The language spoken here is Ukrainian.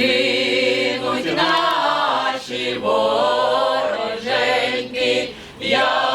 згинуть наші вороженьки. Я